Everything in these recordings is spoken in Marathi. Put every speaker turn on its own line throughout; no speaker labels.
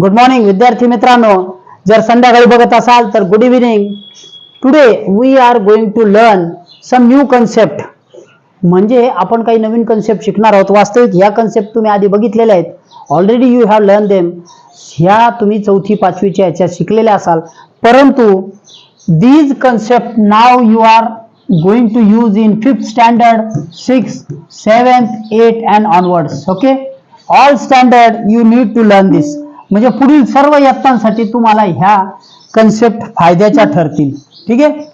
गुड मॉर्निंग विद्यार्थी मित्रांनो. जर संध्याकाळी बघत असाल तर good evening today we are going to learn some new concept म्हणजे आपण काही नवीन कन्सेप्ट शिकणार आहोत. वास्तविक ह्या कन्सेप्ट तुम्ही आधी बघितलेल्या आहेत. Already you have learn them ह्या तुम्ही चौथी पाचवीच्या ह्याच्यात शिकलेल्या असाल. परंतु these concept now you are going to use in fifth standard six seventh eight and onwards okay all standard you need to learn this म्हणजे पुढील सर्व यत्तांसाठी तुम्हाला ह्या कन्सेप्ट फायद्याच्या ठरतील. ठीक आहे?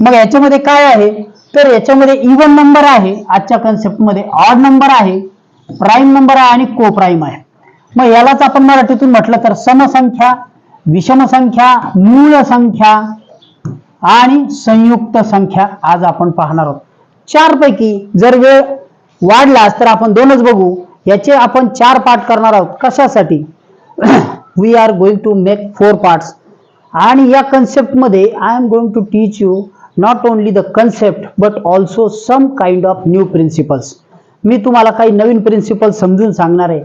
मग याच्यामध्ये काय आहे? तर याच्यामध्ये इवन नंबर आहे. आजच्या कन्सेप्टमध्ये ऑड नंबर आहे प्राईम नंबर आहे आणि को प्राईम आहे. मग यालाच आपण मराठीतून म्हटलं तर समसंख्या विषम संख्या मूळ संख्या आणि संयुक्त संख्या आज आपण पाहणार आहोत. चार पैकी जर वेळ वाढलाच तर आपण दोनच बघू. याचे आपण चार पाठ करणार आहोत. कशासाठी? We are going to make four parts आणि या कन्सेप्टमध्ये I am going to teach you not only the concept but also some kind of new principles मी तुम्हाला काही नवीन प्रिन्सिपल समजून सांगणार आहे.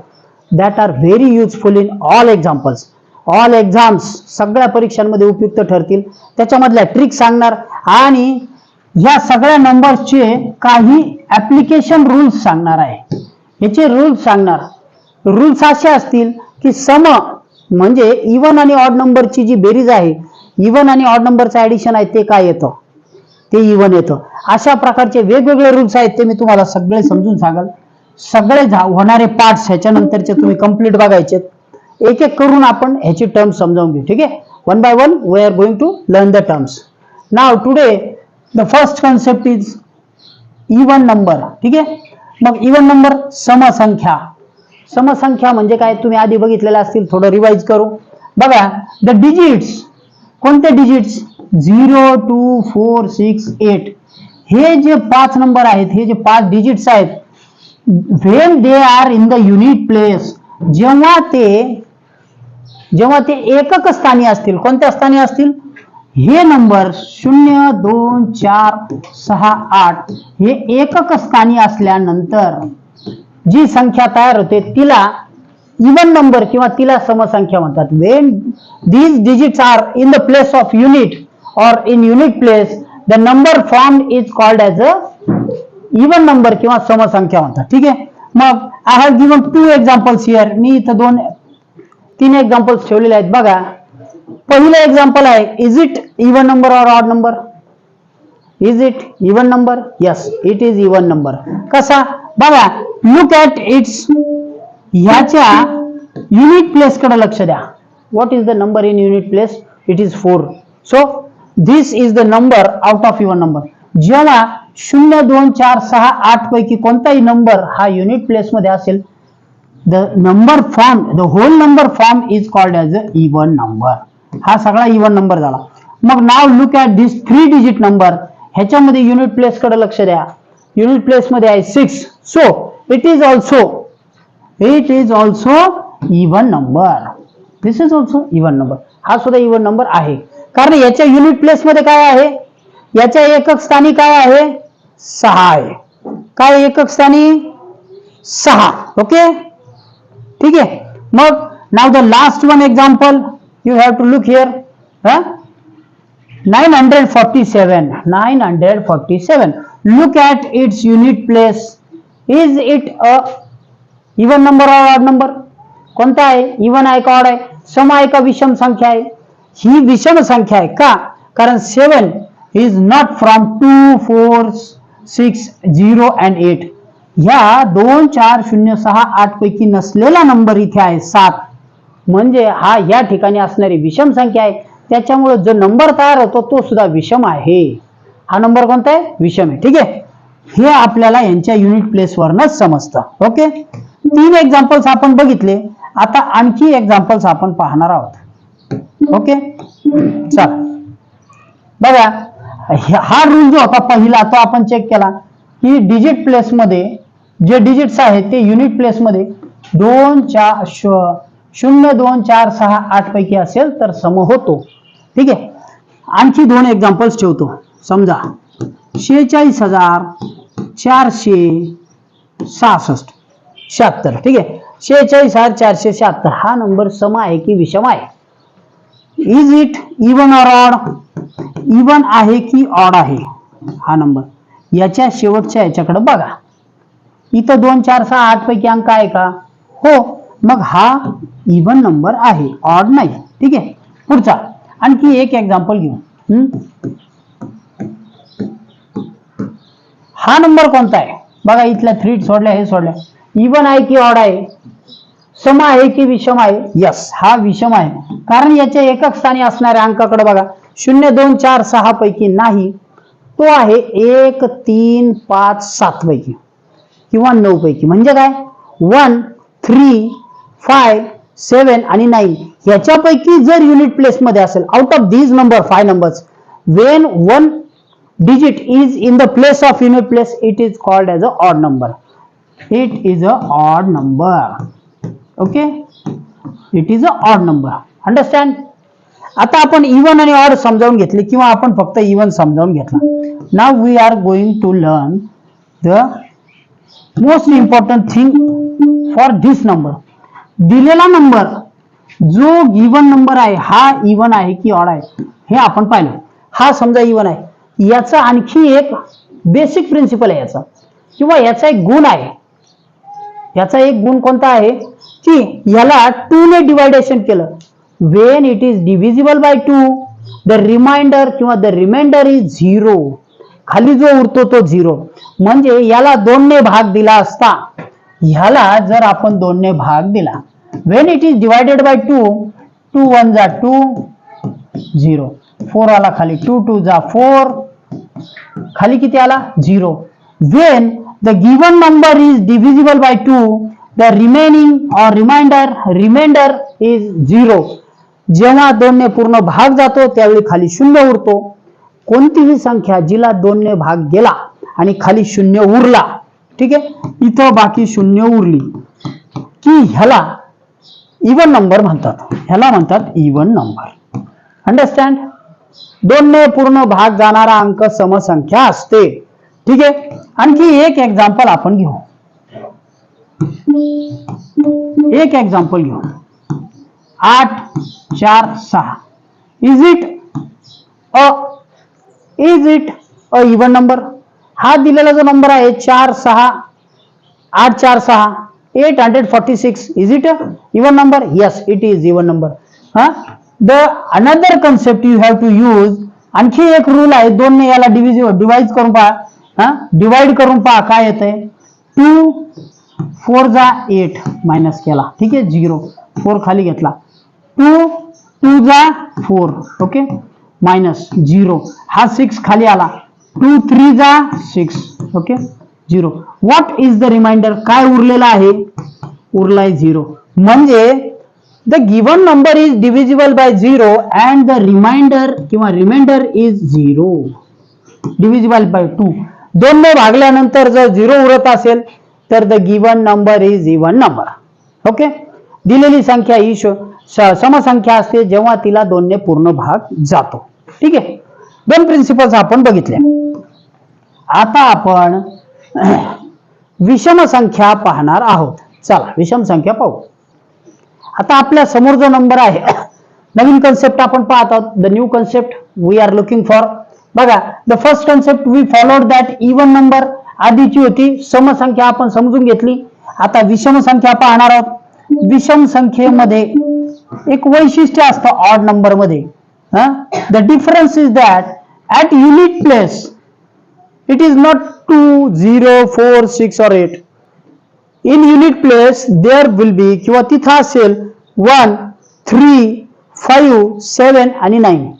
That are very useful in all examples all exams सगळ्या परीक्षांमध्ये उपयुक्त ठरतील. त्याच्यामधल्या ट्रिक सांगणार. आणि ह्या सगळ्या नंबर्सचे काही ऍप्लिकेशन रूल्स सांगणार आहे. याचे रूल्स सांगणार. रूल्स असे असतील की सम म्हणजे इवन आणि ऑड नंबरची जी बेरीज आहे इवन आणि ऑड नंबरचं ऍडिशन आहे ते काय येतं? ते इवन येतं. अशा प्रकारचे वेगवेगळे रूल्स आहेत ते मी तुम्हाला सगळे समजून सांगाल. सगळे झा- होणारे पार्ट्स ह्याच्यानंतरचे तुम्ही कंप्लीट बघायचे एक एक करून आपण ह्याची टर्म्स समजावून घेऊ ठीक आहे? One by one we are going to learn the terms now today the first concept is even number ठीक आहे? मग इवन नंबर समसंख्या. समसंख्या म्हणजे काय? तुम्ही आधी बघितलेलं असतील थोडं रिवाइज करू. बघा द डिजिट्स कोणते digits zero two four six eight हे जे पाच नंबर आहेत हे जे पाच डिजिट्स आहेत when they are in the unit place जेव्हा ते जेव्हा ते एकक स्थानी असतील कोणत्या स्थानी असतील? हे नंबर शून्य दोन चार सहा आठ हे एकक स्थानी असल्यानंतर जी संख्या तयार होते तिला इवन नंबर किंवा तिला समसंख्या म्हणतात. When these digits are in the place of unit or in unit place the number form is called as a even number किंवा समसंख्या म्हणतात. ठीक आहे? मग I have given two examples here मी इथं दोन तीन एक्झाम्पल्स ठेवलेले आहेत. बघा पहिलं एक्झाम्पल आहे is it even number or odd number is it even number yes it is even number कसा? बघा लुक ॲट इट्स ह्याच्या युनिट प्लेस कडे लक्ष द्या. What is the number in unit place it is four so this is the number out of your number जेव्हा शून्य दोन चार सहा आठ पैकी कोणताही नंबर हा युनिट प्लेस मध्ये असेल the number form the whole number form is called as a even number हा सगळा इवन नंबर झाला. मग now look at this three digit number ह्याच्यामध्ये युनिट प्लेस कडे लक्ष द्या. युनिट प्लेस मध्ये आहे six so it is also it is also even number this is also even number हा सुद्धा इवन नंबर आहे. कारण याच्या युनिट प्लेस मध्ये काय आहे? याच्या एकक स्थानी काय आहे? सहा आहे. काय एकक स्थानी? सहा. ओके ठीक आहे? मग now the last one example you have to look here हा nine hundred forty seven nine hundred forty seven look at its unit place is it a even number or odd number कोणता आहे? इवन आहे का ऑड आहे? सम आहे का विषम संख्या आहे? ही विषम संख्या आहे का? कारण seven is not from two four six zero and eight ह्या दोन चार शून्य सहा आठ पैकी नसलेला नंबर इथे आहे सात. म्हणजे हा या ठिकाणी असणारी विषम संख्या आहे. त्याच्यामुळे जो नंबर तयार होतो तो सुद्धा विषम आहे. हा नंबर कोणता आहे? विषम आहे. ठीक आहे? हे आपल्याला यांच्या युनिट प्लेसवरनच समजतं. ओके तीन एक्झाम्पल्स आपण बघितले. आता आणखी एक्झाम्पल्स आपण पाहणार आहोत. ओके चला. बघा हा रूल जो होता पहिला तो आपण चेक केला की डिजिट प्लेसमध्ये जे डिजिट्स आहेत ते युनिट प्लेसमध्ये दोन चार श- शून्य दोन चार सहा आठ पैकी असेल तर सम होतो. ठीक आहे? आणखी दोन एक्झाम्पल्स ठेवतो. समजा शेहेचाळीस हज़ार चारशे सहासष्ट, शहात्तर, ठीक आहे? शेहेचाळीस हज़ार चारशे शहात्तर, हा नंबर सम आहे की विषम आहे? Is it even or odd even आहे की ऑड आहे? हा नंबर. याच्या शेवटच्या याच्याकडे बघा. इथं दोन, चार, सहा, आठ पैकी अंक आहे का? हो. मग हा इवन नंबर आहे. ऑड नाही. ठीक पुढचा. आणखी एक एक्झाम्पल घेऊ. हा नंबर कोणता आहे? बघा इथल्या थ्री सोडल्या हे सोडल्या. इवन आहे की ऑड आहे. सम आहे की विषम आहे? यस हा विषम आहे. कारण याच्या एकक स्थानी असणाऱ्या अंकाकडे बघा. शून्य दोन चार सहा पैकी नाही. तो आहे एक तीन पाच सात पैकी. किंवा नऊ पैकी. म्हणजे काय? वन थ्री फाय सेवन आणि नाईन ह्याच्यापैकी जर युनिट प्लेस मध्ये असेल out of these number five numbers when one digit is in the place of unit place it is called as a odd number. It is a odd number. Okay? It is a odd number. Understand? आता आपण इवन आणि ऑड समजावून घेतले किंवा आपण फक्त इवन समजावून घेतला. Now we are going to learn the most important thing for this number दिलेला नंबर जो इवन नंबर आहे हा इवन आहे की ऑड आहे हे आपण पाहिलं. हा समजा इवन आहे. याचा आणखी एक बेसिक प्रिन्सिपल आहे याचा. किंवा याचा एक गुण आहे. याचा एक गुण कोणता आहे? की याला टू ने डिवायडेशन केलं. When it is divisible by two the remainder किंवा द रिमाइंडर इज झिरो खाली जो उरतो तो झिरो म्हणजे याला दोनने भाग दिला असता ह्याला जर आपण दोनने भाग दिला when it is divided by two two one जा टू झिरो फोर आला खाली टू टू जा फोर खाली किती आला? Zero. When the given number is divisible by two the remaining or remainder remainder is zero जेव्हा दोनने पूर्ण भाग जातो त्यावेळी खाली शून्य उरतो. कोणतीही संख्या जिला दोनने भाग गेला आणि खाली शून्य उरला ठीक आहे? इथं बाकी शून्य उरली. की ह्याला इवन नंबर म्हणतात. ह्याला म्हणतात इवन नंबर अंडरस्टँड दोनने पूर्ण भाग जाणारा अंक समसंख्या ठीक आणखी एक एक्झाम्पल आपण घेऊ. एक एक्झाम्पल घेऊ. आठ, चार, सहा. Is it a is it a even number हा दिलेला जो नंबर आहे, चार, सहा, आठ, चार, सहा eight hundred forty six is it even number yes it is even number हा? The another concept you have to use आणखी एक रूल आहे दोनने याला डिव्हिज डिवाइड करून पहा. हा? डिवाइड करून पहा काय येतंय? टू फोर जा एट मायनस केला. ठीक आहे? झिरो फोर खाली घेतला. टू टू जा फोर ओके मायनस झिरो हा सिक्स खाली आला. टू थ्री जा six okay zero what is the remainder काय उरलेला आहे? उरलाय झिरो म्हणजे the given number is divisible by zero and the remainder किंवा remainder is zero divisible by two दोनने भागल्यानंतर जर झिरो उरत असेल तर the given number is even number okay दिलेली संख्या ही समसंख्या असते जेव्हा तिला दोनने पूर्ण भाग जातो. ठीक आहे? दोन प्रिन्सिपल्स आपण बघितल्या. आता आपण विषम संख्या पाहणार आहोत. चला विषम संख्या पाहू. आता आपल्यासमोर जो नंबर आहे. नवीन कन्सेप्ट आपण पाहत आहोत. The new concept we are looking for बघा the first concept we followed that even number आधीची होती. समसंख्या आपण समजून घेतली. आता विषम संख्या पाहणार आहोत. विषम संख्येमध्ये एक वैशिष्ट्य असतं ऑड नंबरमध्ये. The difference is that at unit place it is not two zero four six or eight in unit place there will be किंवा तिथं असेल वन थ्री फाईव्ह सेवन आणि नाईन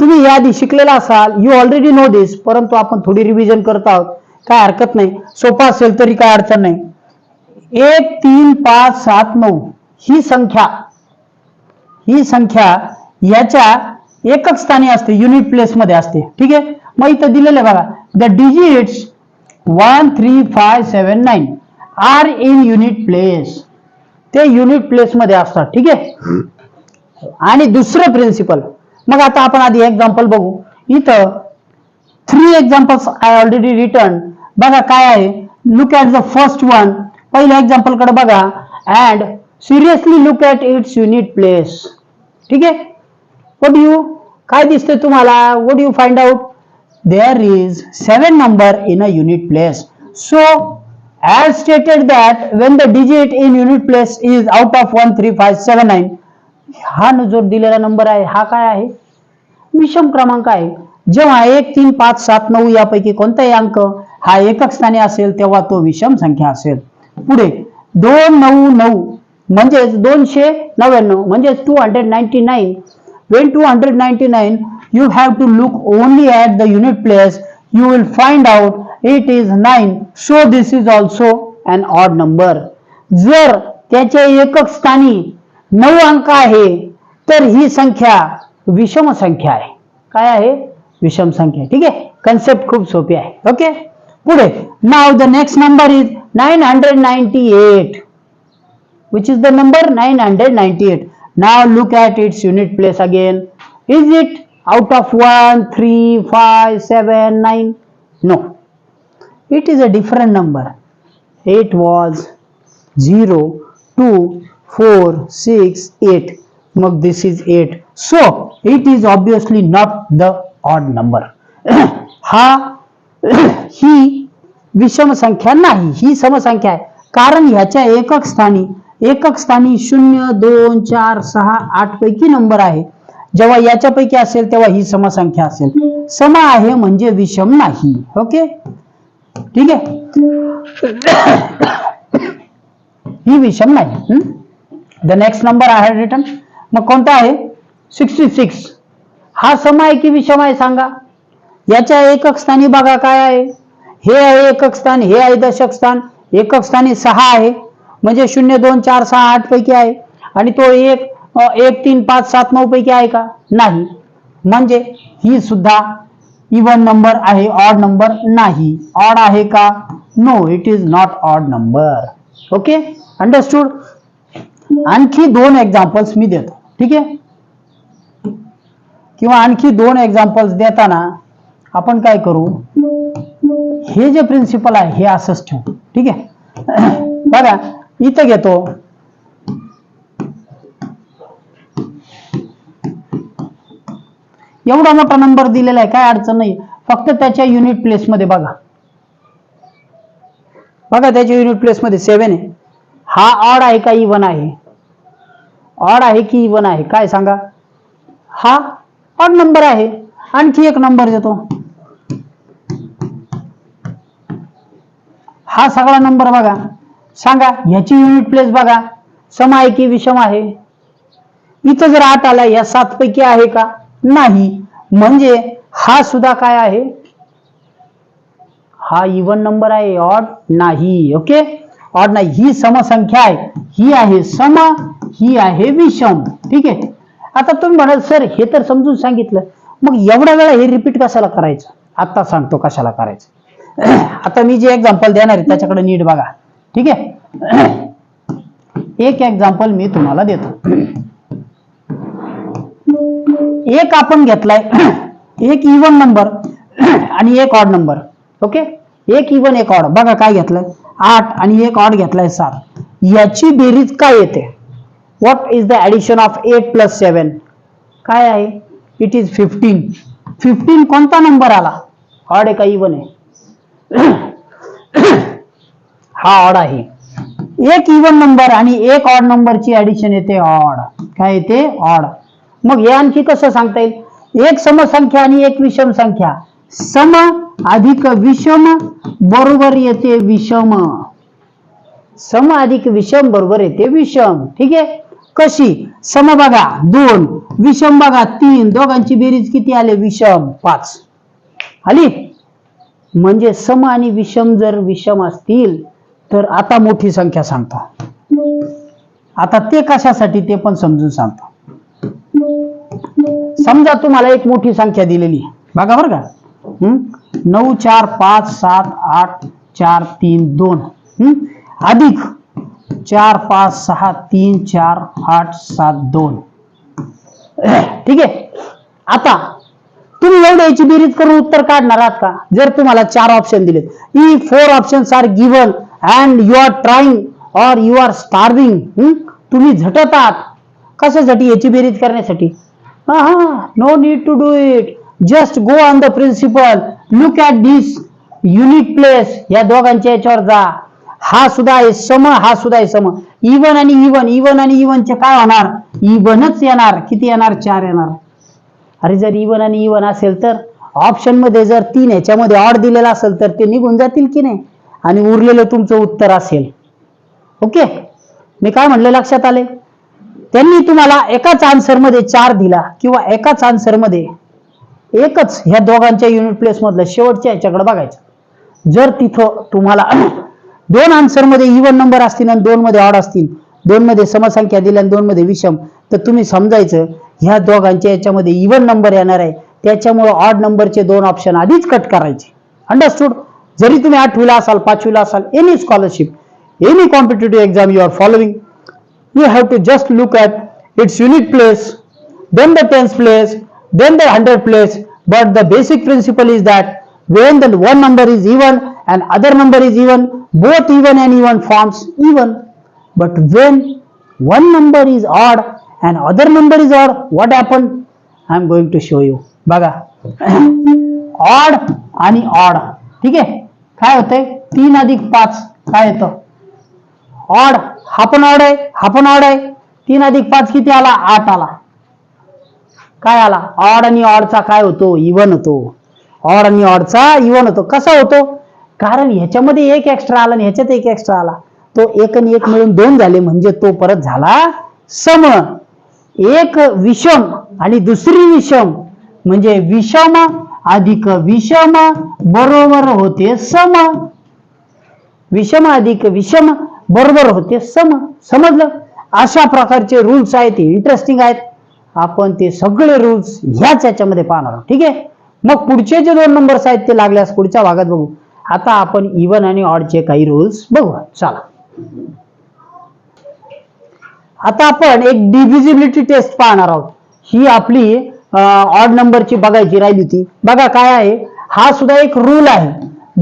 तुम्ही याआधी शिकलेला असाल यू ऑलरेडी नो दिस परंतु आपण थोडी रिव्हिजन करत आहोत. काय हरकत नाही. सोपा असेल तरी काय अडचण नाही. एक तीन पाच सात नऊ. ही संख्या ही संख्या याच्या एकक स्थानी असते युनिट प्लेस मध्ये असते. ठीक आहे? मग इथं दिलेलं बघा. The digits one three five seven nine are in unit place. ते युनिट प्लेस मध्ये असतात ठीक आहे? आणि दुसरं प्रिन्सिपल मग आता आपण आधी एक्झाम्पल बघू. इथं three examples I already written बघा काय आहे? Look at the first one पहिल्या एक्झाम्पलकडे बघा. And seriously look at its unit place ठीक आहे? वट यू काय दिसतंय तुम्हाला? What you find out there is seven number in a unit place so as stated that when the digit in unit place is out of 13579 हा जो दिलेला नंबर आहे. हा काय आहे? विषम क्रमांक आहे. जेव्हा एक तीन पाच सात नऊ यापैकी कोणताही अंक हा एकक स्थानी असेल तेव्हा तो विषम संख्या असेल. पुढे दोन नऊ नऊ म्हणजेच दोनशे नव्याण्णव म्हणजेच two hundred ninety nine when 299 you have to look only at the unit place you will find out it is 9 so this is also an odd number. जर त्याच्या एकक स्थानी नऊ अंक आहे तर ही संख्या विषम संख्या आहे. काय आहे? विषम संख्या. ठीक आहे? कन्सेप्ट खूप सोपी आहे. ओके पुढे. Now the next number is nine hundred ninety eight which is the number? 998. Now look at its unit place again. Is it out of 1, 3, 5, 7, 9? No. It is a different number. It was 0, 2, 4, 6, 8. Mug this is 8. So it is obviously not the odd number. हा ही विषम संख्या नाही ही समसंख्या आहे कारण ह्याच्या एकक स्थानी एकक स्थानी शून्य दोन चार सहा आठ पैकी नंबर आहे जेव्हा याच्यापैकी असेल तेव्हा ही समसंख्या असेल सम आहे म्हणजे विषम नाही ओके ठीक आहे? ही विषम नाही. द नेक्स्ट नंबर आहे रिटर्न मग कोणता आहे? सिक्स्टी सिक्स हा सम आहे की विषम आहे सांगा. याच्या एकक स्थानी बघा काय आहे. हे आहे एकक स्थान हे आहे दशक स्थान. एकक स्थानी सहा आहे. म्हणजे शून्य दोन चार सहा आठ पैकी आहे. आणि तो एक एक तीन पाच सात नऊ पैकी आहे का? नाही. म्हणजे ही सुद्धा इवन नंबर आहे ऑड नंबर नाही. ऑड आहे का? No it is not odd number okay understood आणखी दोन एक्झाम्पल्स मी देतो. ठीक आहे? किंवा आणखी दोन एक्झाम्पल्स देताना आपण काय करू? हे जे प्रिन्सिपल आहे हे असंच ठेवू. ठीक आहे? बघा इथं घेतो. एवढा मोठा नंबर दिलेला आहे काय अडचण नाही फक्त त्याच्या युनिट प्लेसमध्ये बघा. बघा त्याच्या युनिट प्लेसमध्ये सेवन आहे. हा ऑड आहे का इवन आहे? ऑड आहे की इवन आहे? काय सांगा? हा ऑड नंबर आहे. आणखी एक नंबर देतो. हा सगळा नंबर बघा. सांगा ह्याची युनिट प्लेस बघा. सम आहे की विषम आहे? इथं जर आठ आला या सात पैकी आहे का? नाही. म्हणजे हा सुद्धा काय आहे? हा इवन नंबर आहे. ऑड नाही. ओके ऑड नाही. ही समसंख्या आहे. ही आहे सम ही आहे विषम. ठीक आहे? आता तुम्ही म्हणाल सर हे तर समजून सांगितलं. मग एवढा वेळा हे रिपीट कशाला करायचं? आता सांगतो कशाला करायचं. आता मी जे एक्झाम्पल देणार आहे त्याच्याकडे नीट बघा. ठीक आहे? एक एक्झाम्पल मी तुम्हाला देतो. एक आपण घेतलाय एक इवन नंबर आणि एक ऑड नंबर ओके एक इवन एक ऑड बघा काय घेतलंय. आठ आणि एक ऑड घेतलाय सात. याची बेरीज काय येते? What is the addition of eight plus seven काय आहे? इट इज फिफ्टीन फिफ्टीन कोणता नंबर आला? ऑड आहे का इवन आहे? हा ऑड आहे. एक इवन नंबर आणि एक ऑड नंबरची ऍडिशन येते ऑड काय येते? ऑड मग हे आणखी कसं सांगता येईल? एक समसंख्या आणि एक विषम संख्या. सम अधिक विषम बरोबर येते विषम. सम अधिक विषम बरोबर येते विषम. ठीक आहे? कशी? सम बघा दोन. विषम बघा तीन. दोघांची बेरीज किती आले? विषम. पाच. आली? म्हणजे सम आणि विषम जर विषम असतील तर आता मोठी संख्या सांगतो. आता ते कशासाठी ते पण समजून सांगतो. समजा तुम्हाला एक मोठी संख्या दिलेली बघा बरं का. नऊ चार पाच सात आठ चार तीन दोन. अधिक चार पाच सहा तीन चार आठ सात दोन. ठीक आहे? आता तुम्ही एवढं याची बेरीज करून उत्तर काढणार आहात का? जर तुम्हाला चार ऑप्शन दिलेत. The four options are given and you are trying or you are starving तुम्ही झटत आहात. कशासाठी? याची बेरीज करण्यासाठी. हा no need to do it just go on the principle look at this unique place या दोघांच्या याच्यावर जा. हा सुद्धा आहे सम हा सुद्धा आहे सम. इवन आणि इवन इवन आणि इवनचे काय होणार? इवनच येणार. किती येणार? चार येणार. अरे जर इवन आणि इवन असेल तर ऑप्शनमध्ये जर तीन ह्याच्यामध्ये ऑड दिलेला असेल तर ते निघून जातील की नाही? आणि उरलेलं तुमचं उत्तर असेल. ओके मी काय म्हणले लक्षात आले त्यांनी तुम्हाला एकाच आन्सरमध्ये चार दिला किंवा एकाच आन्सरमध्ये एकच ह्या दोघांच्या युनिट प्लेसमधलं शेवटच्या याच्याकडे बघायचं. जर तिथं तुम्हाला दोन आन्सरमध्ये इवन नंबर असतील आणि दोन मध्ये ऑड असतील दोन मध्ये समसंख्या दिल्या आणि दोन मध्ये विषम तर तुम्ही समजायचं ह्या दोघांच्या याच्यामध्ये इवन नंबर येणार आहे. त्याच्यामुळे ऑड नंबरचे दोन ऑप्शन आधीच कट करायचे. अंडरस्टूड जरी तुम्ही आठवीला असाल पाचवीला असाल any scholarship any competitive exam you are following you have to just look at its unit place, then the tens place, then the hundred place. But the basic principle is that when the one number is even and other number is even, both even and even forms even. But when one number is odd and other number is odd, what happened? I am going to show you. बघा ऑड आणि ऑड ठीक आहे काय होतंय तीन अधिक पाच काय येतं ऑड हा पण ऑड आहे हा पण ऑड आहे. तीन अधिक पाच किती आला? आठ आला. काय आला? ऑड आणि ऑडचा काय होतो? इवन होतो. ऑड आणि ऑडचा इवन होतो. कसा होतो? कारण ह्याच्यामध्ये एक एक्स्ट्रा आला आणि ह्याच्यात एक एक्स्ट्रा आला. तो एक आणि एक मिळून दोन झाले म्हणजे तो परत झाला सम. एक विषम आणि दुसरी विषम म्हणजे विषम अधिक विषम बरोबर होते सम. विषम अधिक विषम बरोबर होते सम समजलं? अशा प्रकारचे रूल्स आहेत ते इंटरेस्टिंग आहेत. आपण ते सगळे रूल्स ह्याच याच्यामध्ये पाहणार आहोत ठीक आहे? मग पुढचे जे दोन नंबर्स आहेत ते लागल्यास पुढच्या भागात बघू. आता आपण इवन आणि ऑडचे काही रूल्स बघू. चला. आता आपण एक डिव्हिजिबिलिटी टेस्ट पाहणार आहोत. ही आपली ऑड नंबरची बघायची राहिली होती. बघा काय आहे? हा सुद्धा एक रूल आहे.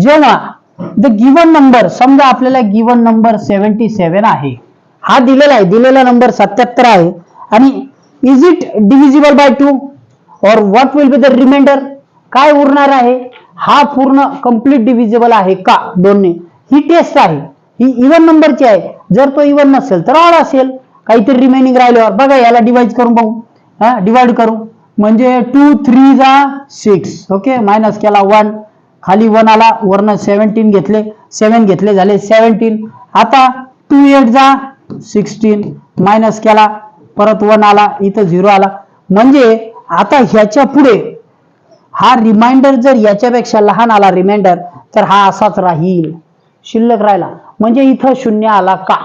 जेव्हा द गिवन नंबर समजा आपल्याला गिवन नंबर सेव्हन्टी सेव्हन आहे. हा दिलेला आहे दिलेला नंबर सत्याहत्तर आहे. आणि is it divisible by two or what will be the remainder काय उरणार आहे? हा पूर्ण कंप्लीट डिव्हिजिबल आहे का दोन्ही? ही टेस्ट आहे. ही इवन नंबरची आहे. जर तो इवन नसेल तर ऑड असेल. काहीतरी रिमेनिंग राहिल्यावर बघा याला डिवाइड करून बघू हा डिवाइड करू. म्हणजे टू थ्री जा सिक्स ओके मायनस केला वन खाली वन आला वरनं सेव्हन्टीन घेतले सेवन घेतले झाले सेवन्टीन आता टू एट जा सिक्स्टीन मायनस केला परत वन आला इथं झिरो आला. म्हणजे आता ह्याच्या पुढे हा रिमाइंडर जर याच्यापेक्षा लहान आला रिमाइंडर तर हा असाच राहील. शिल्लक राहिला. म्हणजे इथं शून्य आला का?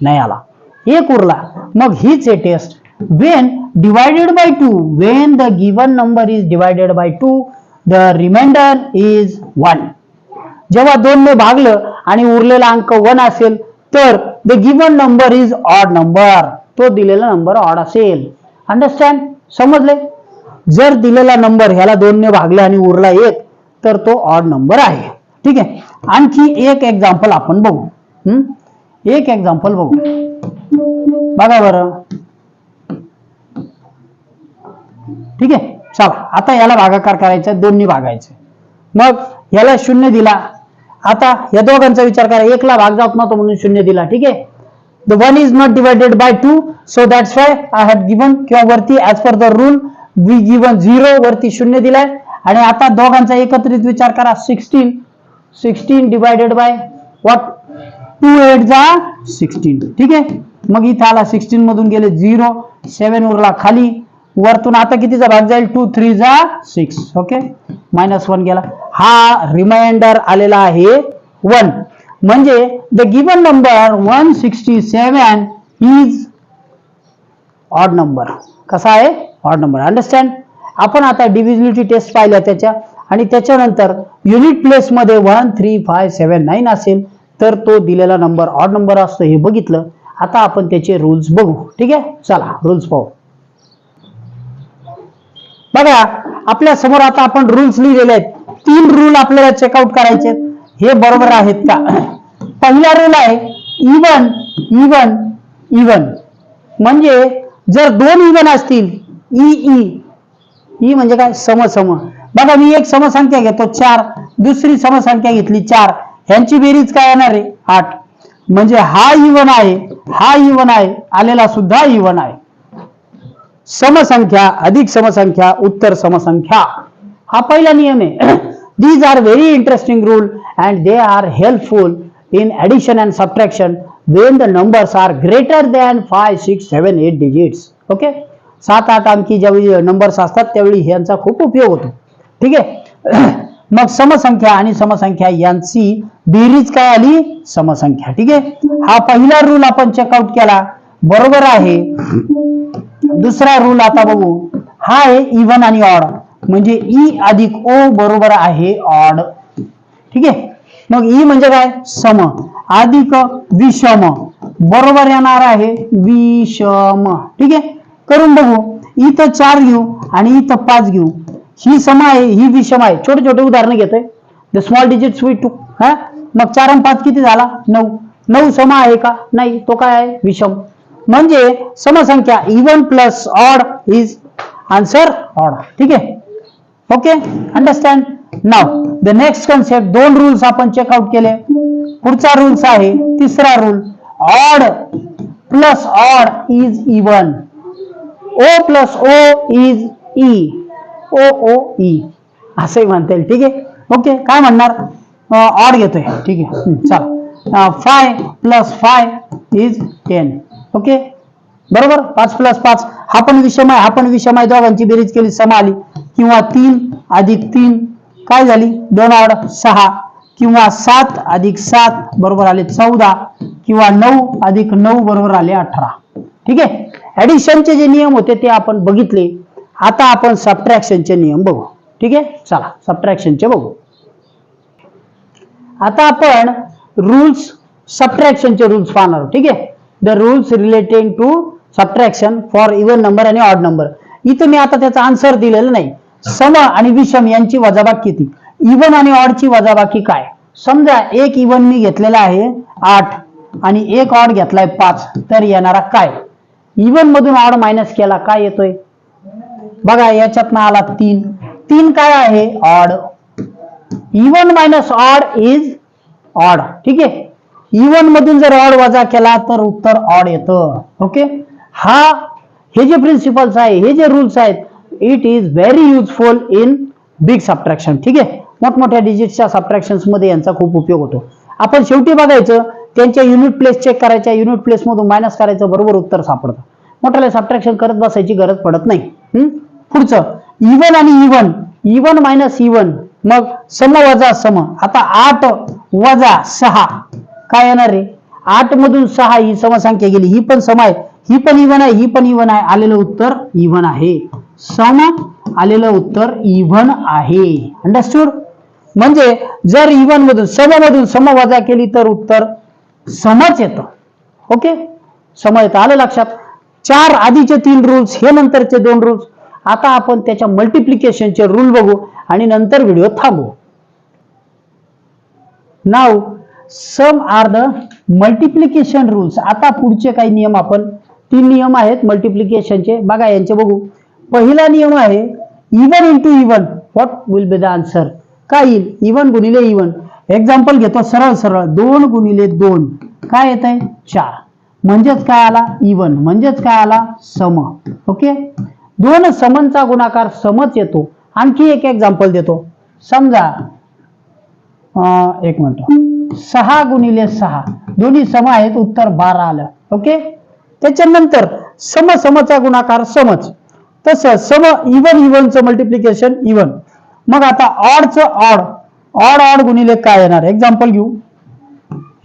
नाही आला. एक उरला. मग हीच आहे test when divided by two when the given number is divided by two the remainder is one जेव्हा दोन ने भागलं आणि उरलेला अंक वन असेल तर the given number is odd number तो दिलेला नंबर ऑड असेल. अंडरस्टँड समजले? जर दिलेला नंबर ह्याला दोन ने आणि उरला एक तर तो ऑड नंबर आहे. ठीक आहे? आणखी एक एक्झाम्पल आपण बघू. हम्म? एक एक्झाम्पल बघू. बघा बरं. ठीक आहे? चला आता याला भागाकार करायचा दोन्ही भागायचे. मग याला शून्य दिला. आता या दोघांचा विचार करा एकला भाग जात नव्हतो म्हणून शून्य दिला ठीक आहे? The one is not divided by two so that's why I have given किंवा वरती as per the rule we given zero वरती शून्य दिलाय. आणि आता दोघांचा एकत्रित विचार करा sixteen sixteen divided by what two eight जा सिक्स्टीन ठीक आहे? मग इथं आला सिक्स्टीन मधून गेले झिरो सेव्हन उरला खाली. वरतून आता कितीचा भाग जाईल? टू थ्री जा सिक्स ओके मायनस वन गेला. हा रिमाइंडर आलेला आहे. वन म्हणजे the given number one sixty seven is odd number कसा आहे? ऑड नंबर अंडरस्टँड आपण आता डिव्हिजिबिलिटी टेस्ट पाहिल्या त्याच्या. आणि त्याच्यानंतर युनिट प्लेस मध्ये one three five seven nine असेल तर तो दिलेला नंबर ऑड नंबर असतो हे बघितलं. आता आपण त्याचे रूल्स बघू. ठीक आहे? चला रूल्स पाहू. बघा आपल्यासमोर आता आपण रूल्स लिहिलेले आहेत. तीन रूल आपल्याला चेकआउट करायचे हे बरोबर आहेत का? पहिला रूल आहे इवन इवन इवन म्हणजे जर दोन इवन असतील ई ई. ई म्हणजे काय? सम सम बघा मी एक समसंख्या घेतो चार. दुसरी समसंख्या घेतली चार. ह्यांची बेरीज काय येणार आहे? आठ. म्हणजे हा इवन आहे हा इवन आहे आलेला सुद्धा इवन आहे. समसंख्या अधिक समसंख्या उत्तर समसंख्या. हा पहिला नियम आहे. These are very interesting rule and they are helpful in addition and subtraction when the numbers are greater than five six seven eight digits okay सात आठ अंकी ज्यावेळी नंबर्स असतात त्यावेळी यांचा खूप उपयोग होतो. ठीक आहे? मग समसंख्या आणि समसंख्या यांची बेरीज काय आली? समसंख्या. ठीक आहे? हा पहिला रूल आपण चेकआउट केला. बरोबर आहे. दुसरा रूल आता बघू. हा आहे इवन आणि ऑड म्हणजे ई अधिक ओ बरोबर आहे ऑड ठीक आहे? मग ई म्हणजे काय? सम. अधिक विषम. बरोबर येणार आहे विषम. ठीक आहे? करून बघू. इथं चार घेऊ आणि इथं पाच घेऊ. ही सम आहे ही विषम आहे. छोटे छोटे उदाहरण घेतोय. The small digit sweet two हा? मग चार आणि पाच किती झाला? नऊ. नऊ सम आहे का? नाही. तो काय आहे? विषम. म्हणजे समसंख्या even plus odd is answer odd ठीक आहे? Okay understand now the next concept दोन रूल्स आपण चेकआउट केले. पुढचा रूल्स आहे तिसरा rule odd plus odd is even O plus O is E O O E असे म्हणता येईल. ठीक आहे? ओके काय म्हणणार? ऑड घेतोय. ठीक आहे. चला. Five plus five is ten okay? बरोबर? पाच प्लस पाच. हा पण विषम आहे हा पण विषम आहे दोघांची बेरीज केली सम आली. किंवा तीन अधिक तीन काय झाली? दोन ऑड सहा. किंवा सात अधिक सात बरोबर आले चौदा. किंवा नऊ अधिक नऊ बरोबर आले अठरा. ठीक आहे? ऍडिशनचे जे नियम होते ते आपण बघितले. आता आपण सबट्रॅक्शनचे नियम बघू. ठीक आहे? चला सबट्रॅक्शनचे बघू. आता आपण रूल्स सबट्रॅक्शनचे रूल्स पाहणार ठीक आहे? The rules related to subtraction for even number आणि ऑड नंबर इथं मी आता त्याचा आन्सर दिलेला नाही. सम आणि विषम यांची वजाबाकी किती? इवन आणि ऑडची वजाबाकी काय? समजा एक इवन मी घेतलेला आहे आठ. आणि एक ऑड घेतलाय पाच. तर येणारा काय? इवन मधून ऑड मायनस केला काय येतोय? बघा याच्यात आला तीन. तीन काय आहे? Odd even minus odd is odd ठीक आहे? इवन मधून जर ऑड वजा केला तर उत्तर ऑड येतं. ओके हा हे जे प्रिन्सिपल्स आहे हे जे रूल्स आहेत it is very useful in big subtraction ठीक आहे? मोठमोठ्या डिजिटच्या सबट्रॅक्शनमध्ये यांचा खूप उपयोग होतो. आपण शेवटी बघायचं त्यांच्या युनिट प्लेस चेक करायच्या युनिट प्लेस मधून मायनस करायचं बरोबर उत्तर सापडतं. मोठ्याला सबट्रॅक्शन करत बसायची गरज पडत नाही. पुढचं इवन आणि इवन इवन मायनस इवन मग सम वजा सम. आता आठ वजा सहा. काय येणार रे? आठ मधून सहा ही समसंख्या गेली. ही पण सम आहे. ही पण इव्हन आहे ही पण इव्हन आहे. आलेलं उत्तर इव्हन आहे. सम आलेलं उत्तर इव्हन आहे. अंडरस्टूड म्हणजे जर इव्हन मधून सम मधून सम वजा केली तर उत्तर समच येतं. ओके सम येतं. आलं लक्षात? चार आधीचे तीन रूल्स हे नंतरचे दोन रूल्स आता आपण त्याच्या मल्टिप्लिकेशनचे रूल बघू आणि नंतर व्हिडिओ थांबू now some are the multiplication rules. आता पुढचे काही नियम आपण तीन नियम आहेत मल्टिप्लिकेशनचे. बघा यांचे बघू. पहिला नियम आहे even into even what will be the answer काय येईल? इवन गुणिले इवन एक्झाम्पल घेतो सरळ सरळ. दोन गुणिले दोन. काय येत आहे चार. म्हणजेच काय आला? इवन म्हणजेच काय आला? सम. ओके? दोन समनचा गुणाकार समच येतो. आणखी एक एक्झाम्पल देतो. समजा एक मिनिट. सहा गुणिले सहा. दोन्ही सम आहेत उत्तर बारा आलं. ओके? त्याच्यानंतर सम समचा गुणाकार समच. तसं सम इवन इव्हनचं मल्टिप्लिकेशन इवन मग आता ऑडचं ऑड ऑड ऑड गुणिले काय येणार? एक्झाम्पल घेऊ.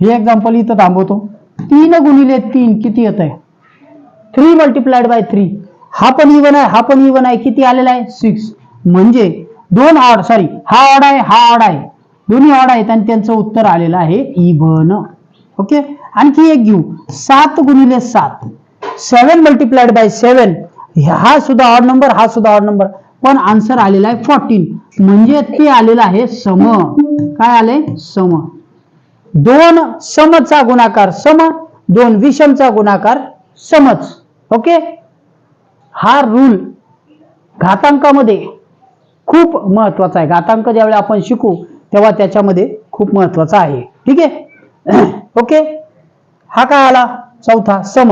हे एक्झाम्पल इथं थांबवतो. तीन गुणिले तीन किती येत आहे थ्री मल्टिप्लाइड बाय थ्री हा पण इवन आहे हा पण इवन आहे. किती आलेला आहे? सिक्स म्हणजे दोन ऑड सॉरी हा ऑड आहे हा ऑड आहे. दोन्ही ऑड आहेत आणि त्यांचं उत्तर आलेलं आहे इवन ओके आणखी एक घेऊ. सात गुणिले सात. सेवन मल्टिप्लाइड बाय सेवन हा सुद्धा ऑड नंबर हा सुद्धा ऑड नंबर पण आन्सर आलेला आहे फोर्टीन म्हणजे ते आलेलं आहे सम. काय आले सम. दोन समचा गुणाकार सम दोन विषमचा गुणाकार समच. ओके हा रूल घातांकामध्ये खूप महत्त्वाचा आहे. घातांक ज्यावेळी आपण शिकू तेव्हा त्याच्यामध्ये खूप महत्त्वाचा आहे. ठीक आहे? ओके? हा काय आला? चौथा सम.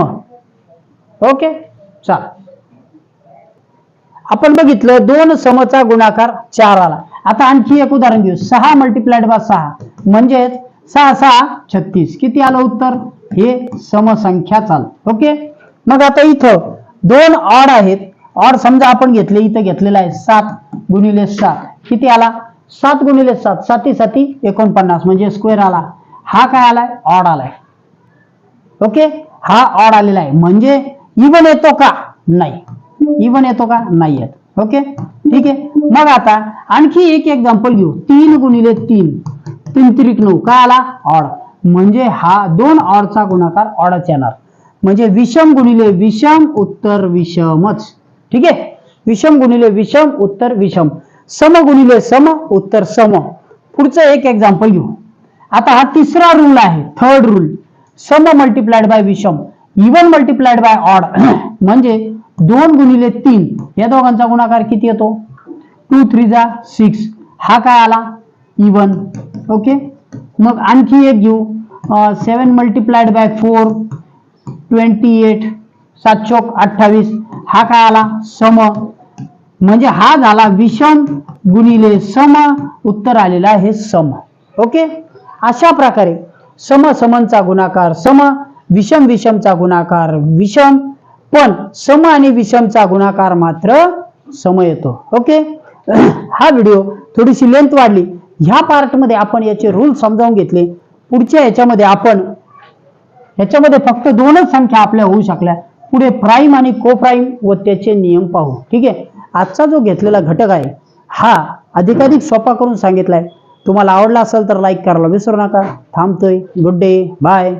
ओके? चाल. आपण बघितलं दोन समचा गुणाकार चार आला. आता आणखी एक उदाहरण घेऊ. सहा मल्टिप्लाइड बाय सहा. म्हणजेच सहा सहा छत्तीस. किती आलं उत्तर? हे समसंख्या चाल. ओके? मग आता इथं दोन ऑड आहेत. ऑड समजा आपण घेतले इथं घेतलेला आहे सात गुणिले सात. किती आला? सात गुणिले सात साती साती एकोणपन्नास. म्हणजे स्क्वेअर आला. हा काय आलाय? ऑड आलाय. ओके हा ऑड आलेला आहे. म्हणजे इवन येतो का? नाही. इवन येतो का? नाही येत. ओके ठीक आहे? मग आता आणखी एक एक्झाम्पल घेऊ. तीन गुणिले तीन. तीन त्रिक नऊ. काय आला? ऑड म्हणजे हा दोन ऑडचा गुणाकार ऑडच येणार. म्हणजे विषम गुणिले विषम उत्तर विषमच. ठीक आहे? विषम गुणिले विषम उत्तर विषम. सम गुणिले सम उत्तर सम. पुढचं एक एक्झाम्पल घेऊ. आता हा तिसरा रूल आहे थर्ड रूल सम मल्टिप्लाइड बाय विषम. इवन मल्टिप्लाइड बाय ऑड म्हणजे दोन गुणिले तीन. या दोघांचा गुणाकार किती येतो? टू थ्री जा सिक्स हा काय आला? इवन ओके मग आणखी एक घेऊ. Seven multiplied by four twenty eight सात चौक अठ्ठावीस. हा काय आला? सम. म्हणजे हा झाला विषम गुणिले सम. उत्तर आलेला आहे सम. ओके? अशा प्रकारे सम समांचा गुणाकार सम विषम विषमचा गुणाकार विषम पण सम आणि विषमचा गुणाकार मात्र सम येतो. ओके? हा व्हिडिओ थोडीशी लेंथ वाढली. ह्या पार्टमध्ये आपण याचे रूल समजावून घेतले. पुढच्या याच्यामध्ये आपण याच्यामध्ये फक्त दोनच संख्या आपल्या होऊ शकल्या. पुढे प्राईम आणि को प्राईम व त्याचे नियम पाहू. ठीक आहे? आजचा जो घेतलेला घटक आहे हा अधिकाधिक सोपा करून सांगितलाय. तुम्हाला आवडला असेल तर लाईक करायला विसरू नका. थांबतोय. Good day bye